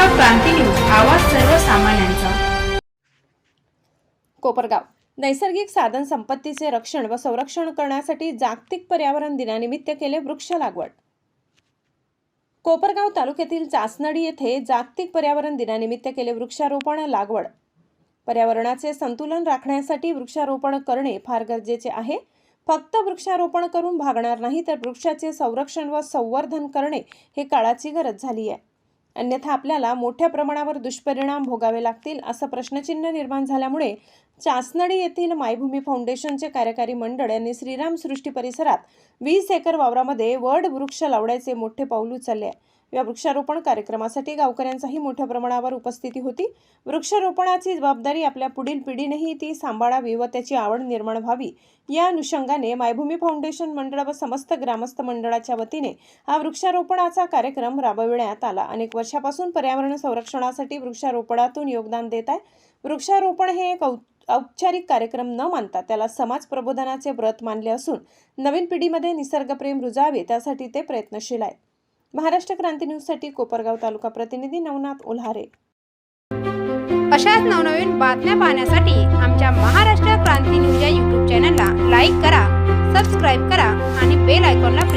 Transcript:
क्रांती news आवाज सर्वसामान्यांचा. कोपरगाव. नैसर्गिक साधन संपत्तीचे रक्षण व संरक्षण करण्यासाठी जागतिक पर्यावरण दिनानिमित्त केले वृक्ष लागवड. कोपरगाव तालुक्यातील चासनडी येथे जागतिक पर्यावरण दिनानिमित्त केले वृक्षारोपण लागवड. पर्यावरणाचे संतुलन राखण्यासाठी वृक्षारोपण करणे फार गरजेचे आहे. फक्त वृक्षारोपण करून भागणार नाही तर वृक्षाचे संरक्षण व संवर्धन करणे हे काळाची गरज झाली आहे अन्यथा आपल्याला मोठ्या प्रमाणावर दुष्परिणाम भोगावे लागतील असं प्रश्नचिन्ह निर्माण झाल्यामुळे चासनडी येथील मायभूमी फाउंडेशनचे कार्यकारी मंडळ यांनी श्रीराम सृष्टी परिसरात वीस एकर वावरामध्ये वड वृक्ष लावण्याचे मोठे पाऊल उचलले आहे. या वृक्षारोपण कार्यक्रमासाठी गावकऱ्यांचाही मोठ्या प्रमाणावर उपस्थिती होती. वृक्षारोपणाची जबाबदारी आपल्या पुढील पिढीनेही ती सांभाळावी व त्याची आवड निर्माण व्हावी या अनुषंगाने मायभूमी फाउंडेशन मंडळ व समस्त ग्रामस्थ मंडळाच्या वतीने हा वृक्षारोपणाचा कार्यक्रम राबविण्यात आला. अनेक वर्षापासून पर्यावरण संरक्षणासाठी वृक्षारोपणातून योगदान देत आहे. वृक्षारोपण हे एक औ- औपचारिक कार्यक्रम न मानता त्याला समाज प्रबोधनाचे व्रत मानले असून नवीन पिढीमध्ये निसर्गप्रेम रुजावे त्यासाठी ते प्रयत्नशील आहेत. महाराष्ट्र क्रांती न्यूजसाठी कोपरगाव तालुका प्रतिनिधी नवनाथ उल्हारे अशाच नवनवीन बातम्या पाहण्यासाठी आमच्या महाराष्ट्र क्रांती न्यूज या यूट्यूब चॅनलला लाईक करा सबस्क्राईब करा आणि बेल आयकॉनला